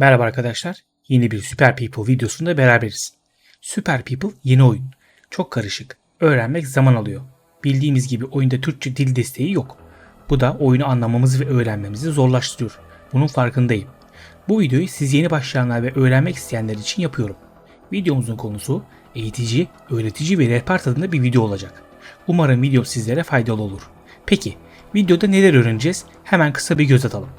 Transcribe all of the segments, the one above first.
Merhaba arkadaşlar. Yeni bir Super People videosunda beraberiz. Super People yeni oyun. Çok karışık. Öğrenmek zaman alıyor. Bildiğimiz gibi oyunda Türkçe dil desteği yok. Bu da oyunu anlamamızı ve öğrenmemizi zorlaştırıyor. Bunun farkındayım. Bu videoyu siz yeni başlayanlar ve öğrenmek isteyenler için yapıyorum. Videomuzun konusu eğitici, öğretici ve rehber tadında bir video olacak. Umarım video sizlere faydalı olur. Peki, videoda neler öğreneceğiz? Hemen kısa bir göz atalım.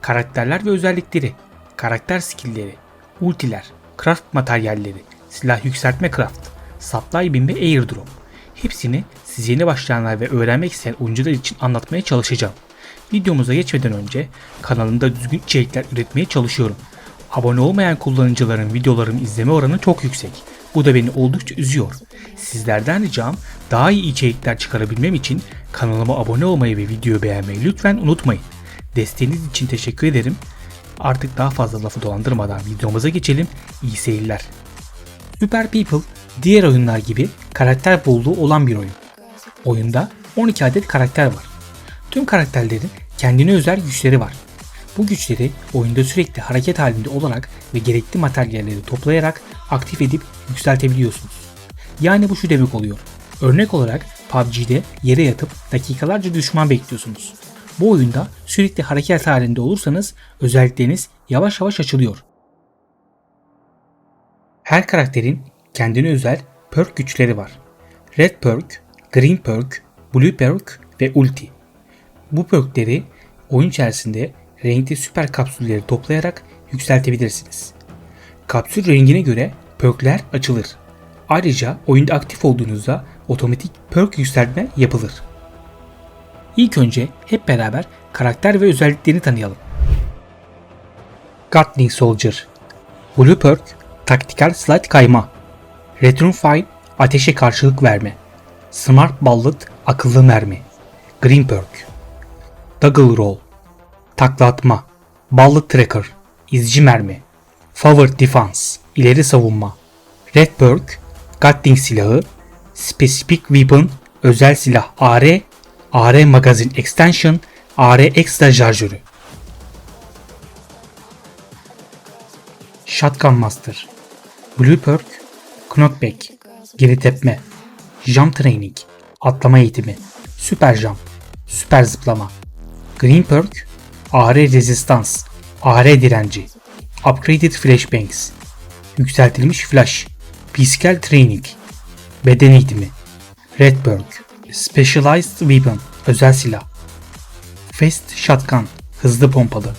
Karakterler ve özellikleri, karakter skillleri, ultiler, craft materyalleri, silah yükseltme craft, supply bin ve airdrop. Hepsini siz yeni başlayanlar ve öğrenmek isteyen oyuncular için anlatmaya çalışacağım. Videomuza geçmeden önce kanalımda düzgün içerikler üretmeye çalışıyorum. Abone olmayan kullanıcıların videolarımı izleme oranı çok yüksek. Bu da beni oldukça üzüyor. Sizlerden ricam daha iyi içerikler çıkarabilmem için kanalıma abone olmayı ve videoyu beğenmeyi lütfen unutmayın. Desteğiniz için teşekkür ederim. Artık daha fazla lafı dolandırmadan videomuza geçelim. İyi seyirler. Super People diğer oyunlar gibi karakter bolluğu olan bir oyun. Oyunda 12 adet karakter var. Tüm karakterlerin kendine özel güçleri var. Bu güçleri oyunda sürekli hareket halinde olarak ve gerekli materyalleri toplayarak aktif edip yükseltebiliyorsunuz. Yani bu şu demek oluyor. Örnek olarak PUBG'de yere yatıp dakikalarca düşman bekliyorsunuz. Bu oyunda sürekli hareket halinde olursanız özellikleriniz yavaş yavaş açılıyor. Her karakterin kendine özel perk güçleri var. Red perk, Green perk, Blue perk ve ulti. Bu perkleri oyun içerisinde renkli süper kapsülleri toplayarak yükseltebilirsiniz. Kapsül rengine göre perkler açılır. Ayrıca oyunda aktif olduğunuzda otomatik perk yükseltme yapılır. İlk önce hep beraber karakter ve özelliklerini tanıyalım. Gatling Soldier Blue Perk Taktikal Slide Kayma Return Fire Ateşe karşılık verme Smart Bullet Akıllı mermi Green Perk Double Roll Takla atma Bullet Tracker İzci mermi Forward Defense ileri savunma Red Perk Gatling silahı Specific Weapon özel silah AR AR Magazine Extension AR Extra şarjörü Shotgun Master Blue Perk Knockback Geri tepme Jump Training Atlama eğitimi Süper Jump Süper zıplama Green Perk AR Resistance AR direnci Upgraded Flashbangs Yükseltilmiş Flash Physical Training Beden eğitimi Red Perk Specialized Weapon Özel silah. Fast Shotgun Hızlı pompalı.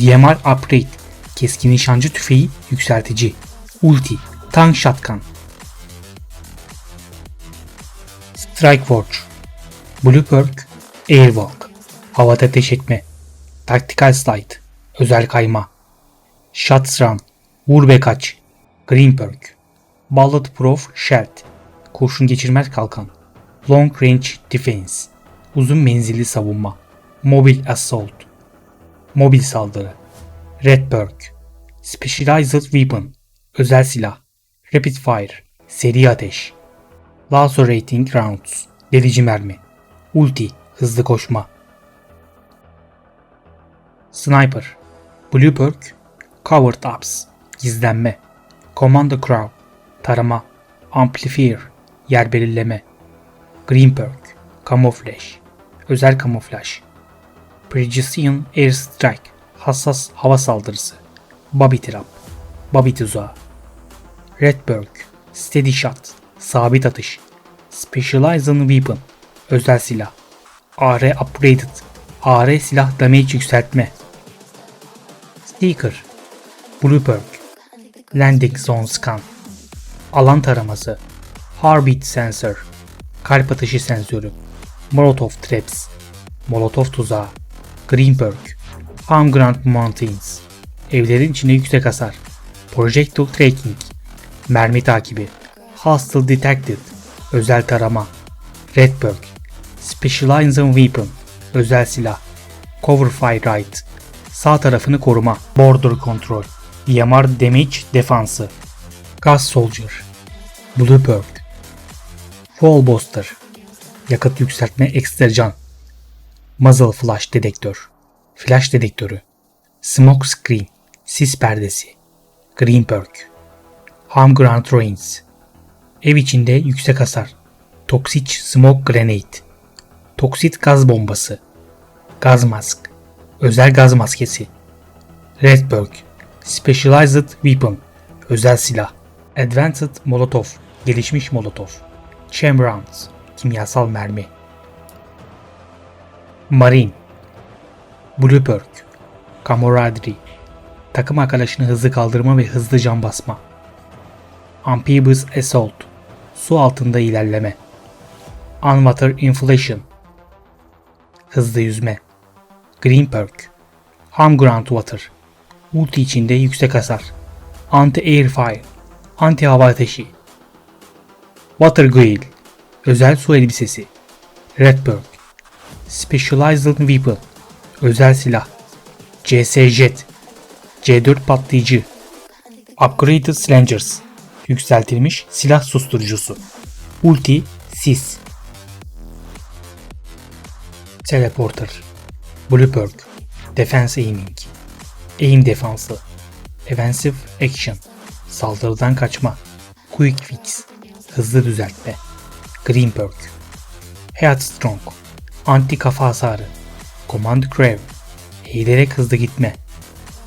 DMR Upgrade Keskin nişancı tüfeği yükseltici. Ulti Tank Shotgun. Strike Forge Blue Perk Airwalk. Havada ateş etme. Tactical Slide Özel kayma. Shots Run Vur ve kaç. Green Perk Bulletproof Shield. Kurşun geçirmez kalkan Long Range Defense Uzun menzilli savunma Mobile Assault Mobil saldırı Red Perk Specialized Weapon Özel silah Rapid Fire Seri ateş Lacerating Rounds Delici mermi Ulti Hızlı koşma. Sniper Blue Perk Covered Ups Gizlenme Commando Crow Tarama Amplifier Yer belirleme Green Perk Camouflage Özel kamuflaj Precision Air Strike Hassas hava saldırısı Bobby Trap Bobby tuzağı Red Perk Steady Shot Sabit atış Specialized Weapon Özel silah AR Upgraded AR silah damage yükseltme Sticker Blue Perk Landing Zone Scan Alan taraması Heartbeat Sensor Kalp atışı sensörü Molotov Traps Molotov tuzağı Green Perk Home Ground Mountains Evlerin içinde yüksek hasar Projectile Tracking Mermi takibi Hostile Detected Özel tarama Red Perk Specialized Weapon Özel silah Cover Fire Right Sağ tarafını koruma Border Control EMR Damage Defansı Gas Soldier Blue Fall Booster Yakıt yükseltme ekstra can Muzzle Flash Dedektör Flash Dedektörü Smoke Screen Sis perdesi. Green perk. Home ground ruins. Ev içinde yüksek hasar. Toxic smoke grenade. Toksit gaz bombası. Gaz mask. Özel gaz maskesi. Red perk. Specialized weapon. Özel silah. Advanced molotov. Gelişmiş molotov. Chamber rounds. Kimyasal mermi. Marine. Blue perk. Camaraderie. Takım arkadaşını hızlı kaldırma ve hızlı can basma. Amphibious Assault. Su altında ilerleme. Unwater Inflation. Hızlı yüzme. Green Perk. Harm Ground Water. Ulti içinde yüksek hasar. Anti-Air Fire. Anti hava ateşi. Water Grill. Özel su elbisesi. Red Perk. Specialized Weapon. Özel silah. CS Jet. C4 patlayıcı. Upgraded Slangers. Yükseltilmiş silah susturucusu. Ulti Sis. Teleporter. Blue Perk. Defense Aiming. Aim defansı. Offensive Action. Saldırıdan kaçma. Quick Fix. Hızlı düzeltme. Green Perk. Headstrong. Anti kafa hasarı. Command Crave. Eğilerek hızlı gitme.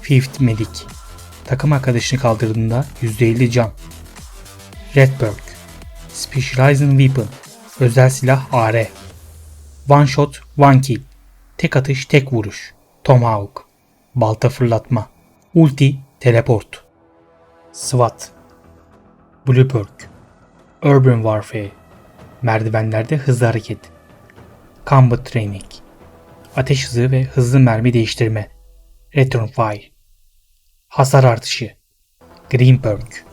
Fifth Medic. Takım arkadaşını kaldırdığında %50 can. Red Perk. Specializing Weapon. Özel silah AR. One Shot, One Kill. Tek atış, tek vuruş. Tomahawk. Balta fırlatma. Ulti, Teleport. SWAT. Blue Perk. Urban Warfare. Merdivenlerde hızlı hareket. Combat Training. Ateş hızı ve hızlı mermi değiştirme. Return Fire. Hasar artışı. Green Perk.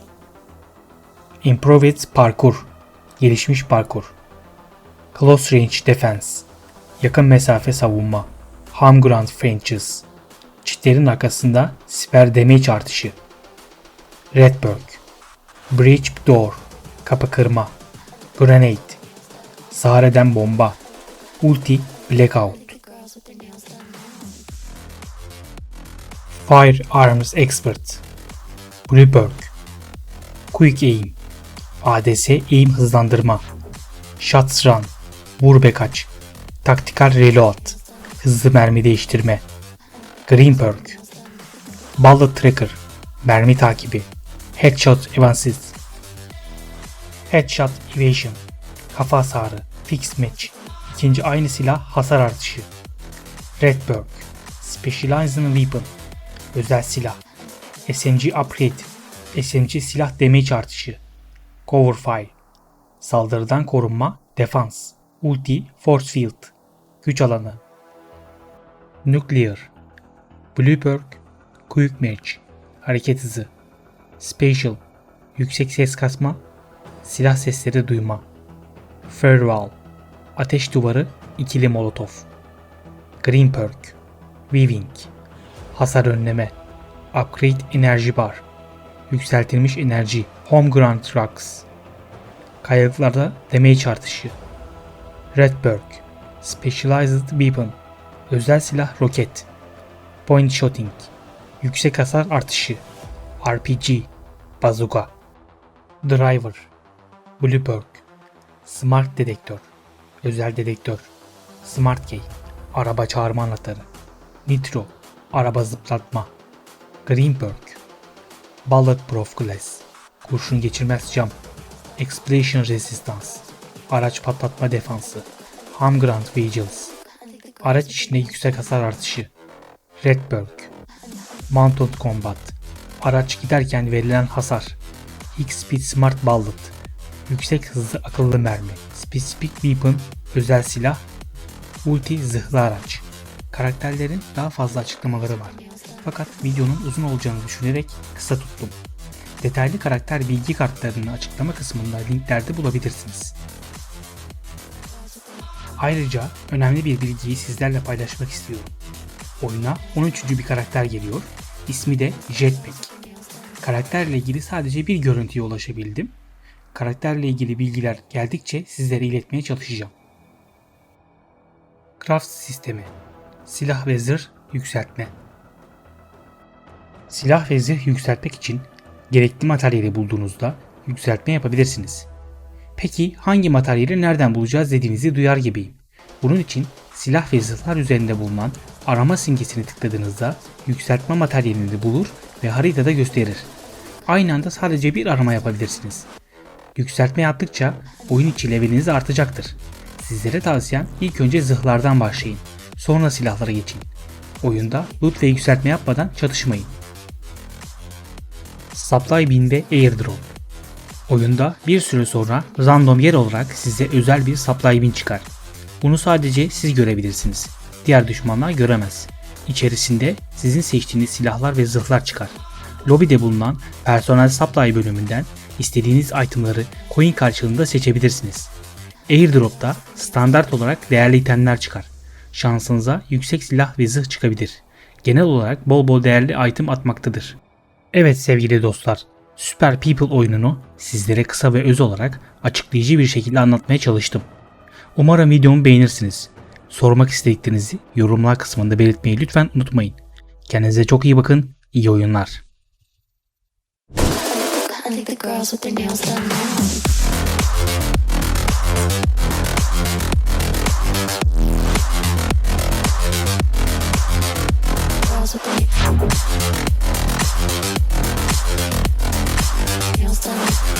Improved Parkur. Gelişmiş parkur. Close Range Defense. Yakın mesafe savunma. Home Ground Fences. Çitlerin arkasında siper damage artışı. Red Perk. Breach Door. Kapı kırma. Grenade. Sağır eden bomba. Ulti Blackout. Firearms Expert. Blue Perk. Quick Aim. ADS Aim hızlandırma. Shots Run. Vur ve kaç. Taktikal Reload. Hızlı mermi değiştirme. Green Perk. Bullet Tracker. Mermi takibi. Headshot Evansız. Headshot Evasion. Kafa hasarı. Fix Match. İkinci aynı silah hasar artışı. Red. Specializing Weapon. Özel silah. SMG Upgrade. SMG silah damage artışı. Cover Fire. Saldırıdan korunma, defans. Ulti, Force Field. Güç alanı. Nuclear. Blue Perk. Quick Match. Hareket hızı. Spatial. Yüksek ses kasma. Silah sesleri duyma. Firewall. Ateş duvarı, ikili molotof. Green Perk. Weaving. Hasar önleme. Upgrade enerji bar. Yükseltilmiş enerji. Home Ground Trucks. Kayalıklarda damage artışı. Red Perk. Specialized Weapon. Özel silah roket. Point Shooting. Yüksek hasar artışı. RPG. Bazooka. Driver. Blue Perk. Smart Dedektör. Özel dedektör. Smart Key. Araba çağırma anahtarı. Nitro. Araba zıplatma. Green Perk. Bulletproof Glass. Kurşun geçirmez cam. Explosion Resistance. Araç patlatma defansı. Home Ground Vigilance. Araç içinde yüksek hasar artışı. Red Perk. Mounted Combat. Araç giderken verilen hasar. X-Speed Smart Bullet. Yüksek hızlı akıllı mermi. Specific Weapon. Özel silah. Ulti zırhlı araç. Karakterlerin daha fazla açıklamaları var. Fakat videonun uzun olacağını düşünerek kısa tuttum. Detaylı karakter bilgi kartlarını açıklama kısmında linklerde bulabilirsiniz. Ayrıca önemli bir bilgiyi sizlerle paylaşmak istiyorum. Oyuna 13. bir karakter geliyor. İsmi de Jetpack. Karakterle ilgili sadece bir görüntüye ulaşabildim. Karakterle ilgili bilgiler geldikçe sizlere iletmeye çalışacağım. Craft sistemi Silah ve zırh yükseltme Silah ve zırh yükseltmek için gerekli materyali bulduğunuzda yükseltme yapabilirsiniz. Peki hangi materyali nereden bulacağız dediğinizi duyar gibiyim. Bunun için silah ve zırhlar üzerinde bulunan arama simgesini tıkladığınızda yükseltme materyalini bulur ve haritada gösterir. Aynı anda sadece bir arama yapabilirsiniz. Yükseltme yaptıkça oyun içi leveliniz artacaktır. Sizlere tavsiyem ilk önce zırhlardan başlayın. Sonra silahlara geçin. Oyunda loot ve yükseltme yapmadan çatışmayın. Supply bin ve Airdrop Oyunda bir süre sonra random yer olarak size özel bir supply bin çıkar. Bunu sadece siz görebilirsiniz. Diğer düşmanlar göremez. İçerisinde sizin seçtiğiniz silahlar ve zırhlar çıkar. Lobide bulunan personel supply bölümünden istediğiniz itemları coin karşılığında seçebilirsiniz. Airdrop'ta standart olarak değerli itemler çıkar. Şansınıza yüksek silah ve zırh çıkabilir. Genel olarak bol bol değerli item atmaktadır. Evet sevgili dostlar, Super People oyununu sizlere kısa ve öz olarak açıklayıcı bir şekilde anlatmaya çalıştım. Umarım videomu beğenirsiniz. Sormak istediklerinizi yorumlar kısmında belirtmeyi lütfen unutmayın. Kendinize çok iyi bakın, iyi oyunlar. like the girls with their nails done now. Nails done.